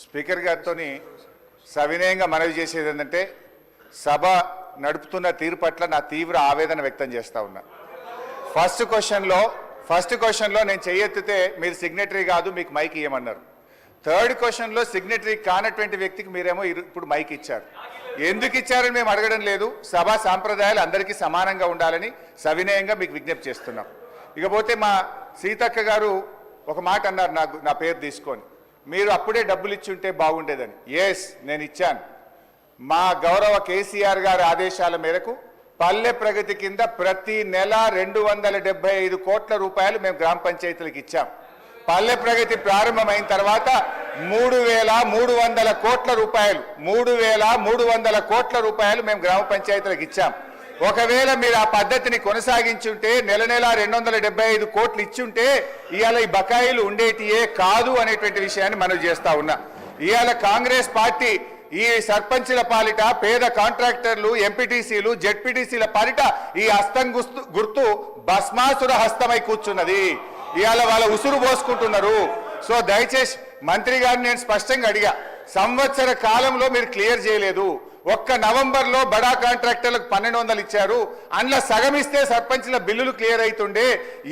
Speaker గారితో సవినయంగా మనవి చేసేది ఏంటంటే సభ నడుపుతున్న తీరు పట్ల నా తీవ్ర ఆవేదన వ్యక్తం చేస్తూ ఉన్నా. ఫస్ట్ క్వశ్చన్లో ఫస్ట్ క్వశ్చన్లో నేను చెయ్యెత్తితే మీరు సిగ్నటరీ కాదు మీకు మైక్ ఇవ్వమన్నారు థర్డ్ క్వశ్చన్లో సిగ్నటరీ కానటువంటి వ్యక్తికి మీరేమో ఇప్పుడు మైక్ ఇచ్చారు. ఎందుకు ఇచ్చారని మేము అడగడం లేదు. సభా సాంప్రదాయాలు అందరికీ సమానంగా ఉండాలని సవినయంగా మీకు విజ్ఞప్తి చేస్తున్నాం. ఇకపోతే మా సీతక్క గారు ఒక మాట అన్నారు నాకు నా పేరు తీసుకొని. మీరు అప్పుడే డబ్బులు ఇచ్చి ఉంటే బాగుండేదని. ఎస్ నేను ఇచ్చాను. మా గౌరవ కేసీఆర్ గారి ఆదేశాల మేరకు పల్లె ప్రగతి కింద ప్రతి నెల రెండు వందల డెబ్బై ఐదు కోట్ల రూపాయలు మేము గ్రామ పంచాయతీలకు ఇచ్చాం. పల్లె ప్రగతి ప్రారంభమైన తర్వాత మూడు వేల మూడు వందల కోట్ల రూపాయలు మూడు వేల మూడు వందల కోట్ల రూపాయలు మేము గ్రామ పంచాయతీలకు ఇచ్చాం. ఒకవేళ మీరు ఆ పద్ధతిని కొనసాగించుంటే నెల నెల రెండు వందల డెబ్బై ఐదు కోట్లు ఇచ్చుంటే ఇవాళ ఈ బకాయిలు ఉండేటియే కాదు అనేటువంటి విషయాన్ని మనం చేస్తా ఉన్నా. ఇవాళ కాంగ్రెస్ పార్టీ ఈ సర్పంచుల పాలిట పేద కాంట్రాక్టర్లు ఎంపీటీసీలు జెడ్పీటీసీల పాలిట ఈ హస్తం గుర్తు భస్మాసుర హస్తమై కూర్చున్నది. ఇవాళ వాళ్ళ ఉసురు పోసుకుంటున్నారు. సో దయచేసి మంత్రి గారిని నేను స్పష్టంగా అడిగా సంవత్సర కాలంలో మీరు క్లియర్ చేయలేదు. ఒక్క నవంబర్లో బడా కాంట్రాక్టర్లకు పన్నెండు వందలు ఇచ్చారు. అందులో సగం ఇస్తే సర్పంచ్ల బిల్లులు క్లియర్ అవుతుండే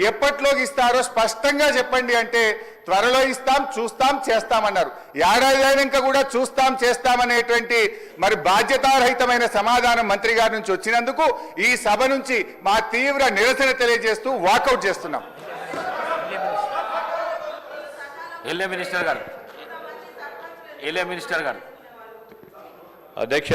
ఎప్పట్లోకి ఇస్తారో స్పష్టంగా చెప్పండి అంటే త్వరలో ఇస్తాం చూస్తాం చేస్తామన్నారు. ఏడాది అయినాక కూడా చూస్తాం చేస్తామనేటువంటి మరి బాధ్యతారహితమైన సమాధానం మంత్రి గారి నుంచి వచ్చినందుకు ఈ సభ నుంచి మా తీవ్ర నిరసన తెలియజేస్తూ వాకౌట్ చేస్తున్నాం. ఎల్ఏ మినిస్టర్ గారు. ఎల్ఏ మినిస్టర్ గారు. ಅಧ್ಯಕ್ಷ